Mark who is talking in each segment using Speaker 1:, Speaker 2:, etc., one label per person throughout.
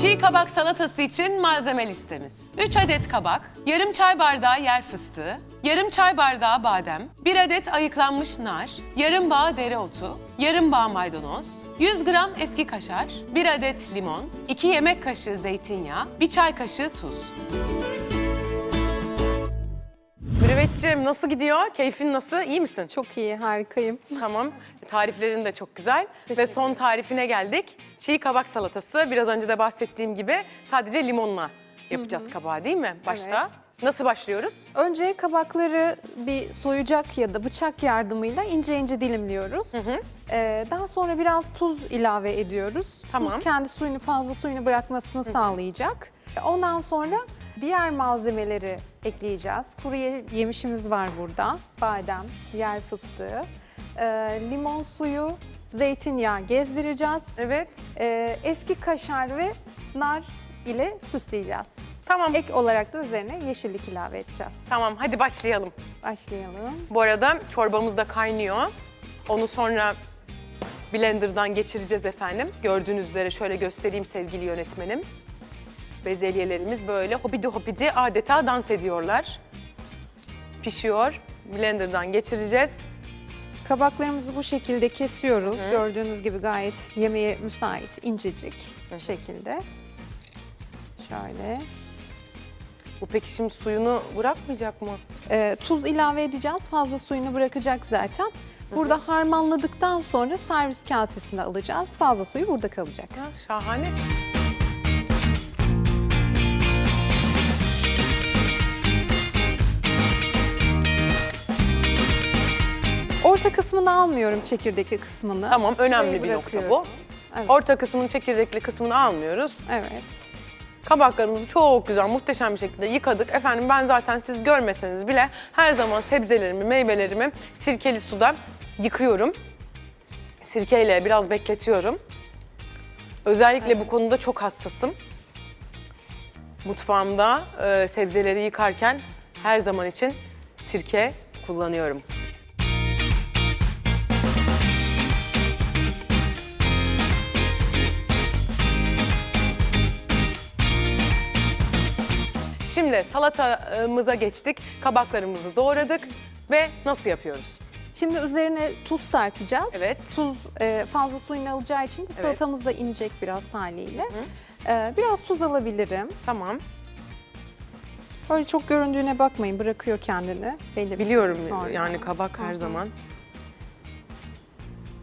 Speaker 1: Çiğ kabak salatası için malzeme listemiz. 3 adet kabak, yarım çay bardağı yer fıstığı, yarım çay bardağı badem, 1 adet ayıklanmış nar, yarım bağ dereotu, yarım bağ maydanoz, 100 gram eski kaşar, 1 adet limon, 2 yemek kaşığı zeytinyağı, 1 çay kaşığı tuz. Mürüvvetciğim nasıl gidiyor? Keyfin nasıl? İyi misin?
Speaker 2: Çok iyi, harikayım.
Speaker 1: Tamam. Tariflerin de çok güzel. Ve son tarifine geldik. Çiğ kabak salatası. Biraz önce de bahsettiğim gibi sadece limonla yapacağız kabağı değil mi? Başta.
Speaker 2: Evet.
Speaker 1: Nasıl başlıyoruz?
Speaker 2: Önce kabakları bir soyacak ya da bıçak yardımıyla ince ince dilimliyoruz. Ee, daha sonra biraz tuz ilave ediyoruz.
Speaker 1: Tamam.
Speaker 2: Tuz kendi suyunu fazla suyunu bırakmasını sağlayacak. Ondan sonra diğer malzemeleri ekleyeceğiz. Kuru ye- yemişimiz var burada. Badem, yer fıstığı, ee, limon suyu, zeytinyağı gezdireceğiz.
Speaker 1: Evet.
Speaker 2: Ee, eski kaşar ve nar ile süsleyeceğiz.
Speaker 1: Tamam.
Speaker 2: Ek olarak da üzerine yeşillik ilave edeceğiz.
Speaker 1: Tamam hadi başlayalım.
Speaker 2: Başlayalım.
Speaker 1: Bu arada çorbamız da kaynıyor. Onu sonra blenderdan geçireceğiz efendim. Gördüğünüz üzere şöyle göstereyim sevgili yönetmenim. Bezelyelerimiz böyle hopidi hopidi adeta dans ediyorlar. Pişiyor. Blenderdan geçireceğiz.
Speaker 2: Kabaklarımızı bu şekilde kesiyoruz. Gördüğünüz gibi gayet yemeğe müsait, incecik bir şekilde. Şöyle.
Speaker 1: Bu peki şimdi suyunu bırakmayacak mı?
Speaker 2: Ee, tuz ilave edeceğiz. Fazla suyunu bırakacak zaten. Burada harmanladıktan sonra servis kasesine alacağız. Fazla suyu burada kalacak.
Speaker 1: Ha, şahane.
Speaker 2: Orta kısmını almıyorum, çekirdekli kısmını.
Speaker 1: Tamam önemli
Speaker 2: Burayı
Speaker 1: bir nokta bu.
Speaker 2: bırakıyorum. Evet.
Speaker 1: Orta kısmının çekirdekli kısmını almıyoruz.
Speaker 2: Evet.
Speaker 1: Kabaklarımızı çok güzel, muhteşem bir şekilde yıkadık. Efendim ben zaten siz görmeseniz bile her zaman sebzelerimi, meyvelerimi sirkeli suda yıkıyorum. Sirkeyle biraz bekletiyorum. Özellikle bu konuda çok hassasım. Mutfağımda e, sebzeleri yıkarken her zaman için sirke kullanıyorum. Şimdi salatamıza geçtik. Kabaklarımızı doğradık ve nasıl yapıyoruz?
Speaker 2: Şimdi üzerine tuz serpeceğiz.
Speaker 1: Evet.
Speaker 2: Tuz e, fazla suyunu alacağı için salatamız da inecek biraz haliyle. E, biraz tuz alabilirim.
Speaker 1: Tamam.
Speaker 2: Öyle çok göründüğüne bakmayın, bırakıyor kendini. Belli
Speaker 1: Biliyorum
Speaker 2: sonra.
Speaker 1: yani kabak her
Speaker 2: Hı hı.
Speaker 1: zaman.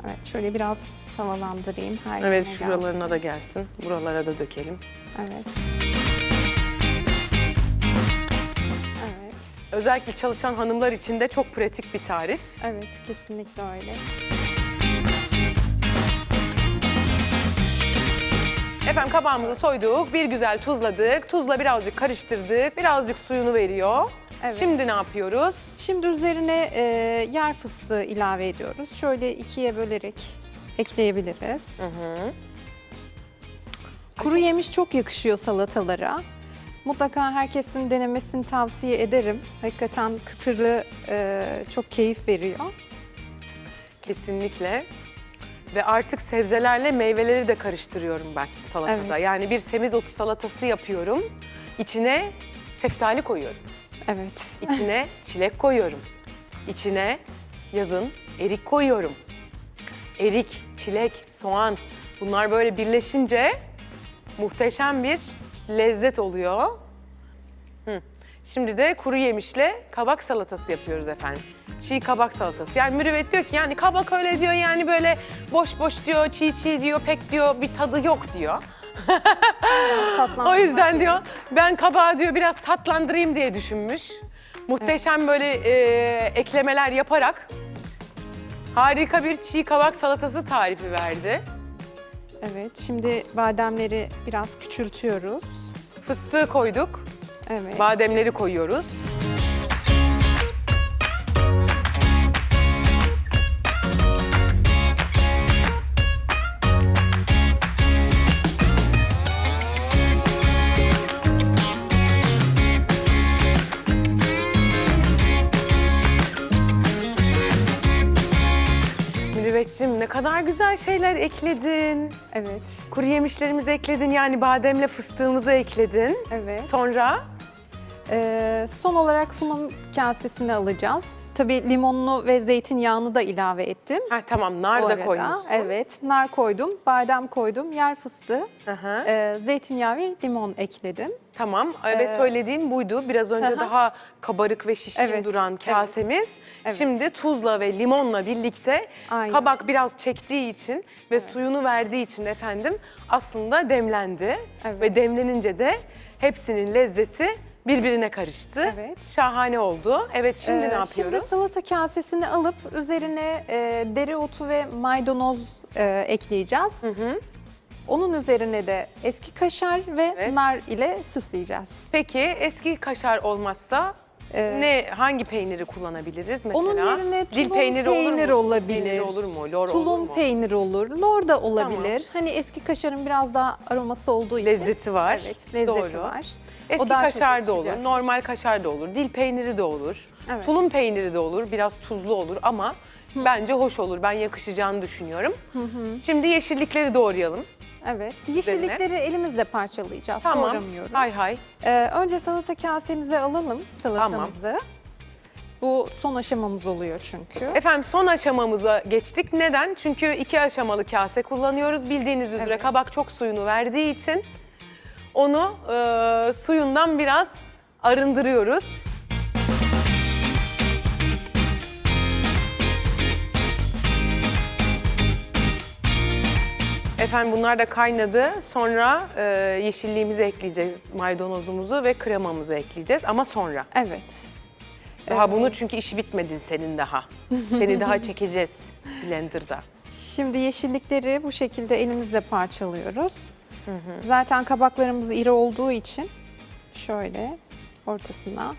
Speaker 2: Evet, şöyle biraz havalandırayım her
Speaker 1: Evet şuralarına
Speaker 2: gelsin.
Speaker 1: da gelsin. Buralara da dökelim.
Speaker 2: Evet.
Speaker 1: Özellikle çalışan hanımlar için de çok pratik bir tarif.
Speaker 2: evet kesinlikle öyle.
Speaker 1: Efendim kabağımızı soyduk, bir güzel tuzladık. Tuzla birazcık karıştırdık. Birazcık suyunu veriyor.
Speaker 2: Evet.
Speaker 1: Şimdi ne yapıyoruz?
Speaker 2: Şimdi üzerine e, yer fıstığı ilave ediyoruz. Şöyle ikiye bölerek ekleyebiliriz. Kuru yemiş çok yakışıyor salatalara. Mutlaka herkesin denemesini tavsiye ederim. Hakikaten kıtırlı e, çok keyif veriyor.
Speaker 1: Kesinlikle. Ve artık sebzelerle meyveleri de karıştırıyorum ben salatada.
Speaker 2: Evet.
Speaker 1: Yani bir semizotu salatası yapıyorum. İçine şeftali koyuyorum.
Speaker 2: Evet.
Speaker 1: İçine çilek koyuyorum. İçine yazın erik koyuyorum. Erik, çilek, soğan bunlar böyle birleşince muhteşem bir lezzet oluyor. Hı. Şimdi de kuru yemişle kabak salatası yapıyoruz efendim. Çiğ kabak salatası. Yani mürüvvet diyor ki yani kabak öyle diyor yani böyle boş boş diyor, çiğ çiğ diyor, pek diyor bir tadı yok diyor. O yüzden diyor ben kabağı diyor biraz tatlandırayım diye düşünmüş. Muhteşem böyle e, eklemeler yaparak harika bir çiğ kabak salatası tarifi verdi.
Speaker 2: Evet. Şimdi bademleri biraz küçültüyoruz.
Speaker 1: Fıstığı koyduk,
Speaker 2: Evet.
Speaker 1: bademleri koyuyoruz. Mürüvvetciğim ne kadar kadar güzel şeyler ekledin.
Speaker 2: Evet,
Speaker 1: Kuru yemişlerimizi ekledin yani bademle fıstığımızı ekledin.
Speaker 2: evet.
Speaker 1: Sonra
Speaker 2: Ee, son olarak sunum kasesini alacağız. Tabii limonlu ve zeytinyağını da ilave ettim.
Speaker 1: ha tamam nar
Speaker 2: Bu
Speaker 1: da
Speaker 2: arada.
Speaker 1: koymuşsun.
Speaker 2: Evet, nar koydum, badem koydum, yer fıstığı, e, zeytinyağı ve limon ekledim.
Speaker 1: Tamam e, ve söylediğin buydu. Biraz önce
Speaker 2: hı.
Speaker 1: daha kabarık ve şişkin
Speaker 2: Evet,
Speaker 1: duran
Speaker 2: evet.
Speaker 1: kasemiz.
Speaker 2: Evet.
Speaker 1: Şimdi tuzla ve limonla birlikte
Speaker 2: Aynen.
Speaker 1: kabak biraz çektiği için ve suyunu verdiği için efendim aslında demlendi.
Speaker 2: Evet.
Speaker 1: Ve demlenince de hepsinin lezzeti birbirine karıştı.
Speaker 2: Evet.
Speaker 1: Şahane oldu. Evet şimdi
Speaker 2: Ee,
Speaker 1: ne yapıyoruz?
Speaker 2: Şimdi salata kasesini alıp üzerine e, dereotu ve maydanoz e, ekleyeceğiz. Onun üzerine de eski kaşar ve
Speaker 1: Evet.
Speaker 2: nar ile süsleyeceğiz.
Speaker 1: Peki eski kaşar olmazsa
Speaker 2: Ee,
Speaker 1: ne hangi peyniri kullanabiliriz mesela?
Speaker 2: Onun yerine tulum
Speaker 1: Dil peyniri olur
Speaker 2: peynir
Speaker 1: mu?
Speaker 2: olabilir.
Speaker 1: Peyniri olur mu? Lor olur
Speaker 2: Tulum
Speaker 1: mu?
Speaker 2: peynir olur, lor da olabilir. Hani eski kaşarın biraz daha aroması olduğu için.
Speaker 1: Lezzeti var.
Speaker 2: Evet, lezzeti
Speaker 1: Doğru.
Speaker 2: var.
Speaker 1: Eski
Speaker 2: daha çok
Speaker 1: kaşar da olur, normal kaşar da olur, dil peyniri de olur,
Speaker 2: Evet.
Speaker 1: tulum peyniri de olur, biraz tuzlu olur ama bence hoş olur. Ben yakışacağını düşünüyorum. Şimdi yeşillikleri doğrayalım.
Speaker 2: Evet, yeşillikleri elimizle parçalayacağız,
Speaker 1: Tamam.
Speaker 2: doğramıyoruz.
Speaker 1: Hay hay.
Speaker 2: Ee, önce salata kasemize alalım salatamızı. Bu son aşamamız oluyor çünkü.
Speaker 1: Efendim son aşamamıza geçtik. Neden? Çünkü iki aşamalı kase kullanıyoruz. Bildiğiniz üzere
Speaker 2: Evet.
Speaker 1: kabak çok suyunu verdiği için onu e, suyundan biraz arındırıyoruz. Efendim bunlar da kaynadı. Sonra e, yeşilliğimizi ekleyeceğiz, maydanozumuzu ve kremamızı ekleyeceğiz ama sonra.
Speaker 2: Evet.
Speaker 1: Daha bunu çünkü işi bitmedi senin daha. Seni daha çekeceğiz blenderda.
Speaker 2: Şimdi yeşillikleri bu şekilde elimizle parçalıyoruz. Zaten kabaklarımız iri olduğu için şöyle ortasına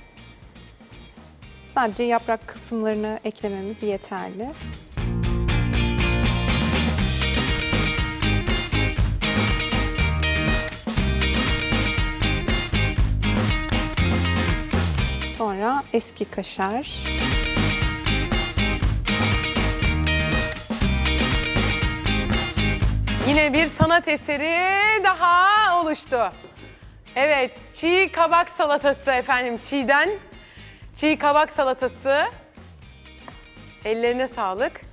Speaker 2: sadece yaprak kısımlarını eklememiz yeterli. Eski kaşar.
Speaker 1: Yine bir sanat eseri daha oluştu. Evet, çiğ kabak salatası efendim. Çiğden çiğ kabak salatası. Ellerine sağlık.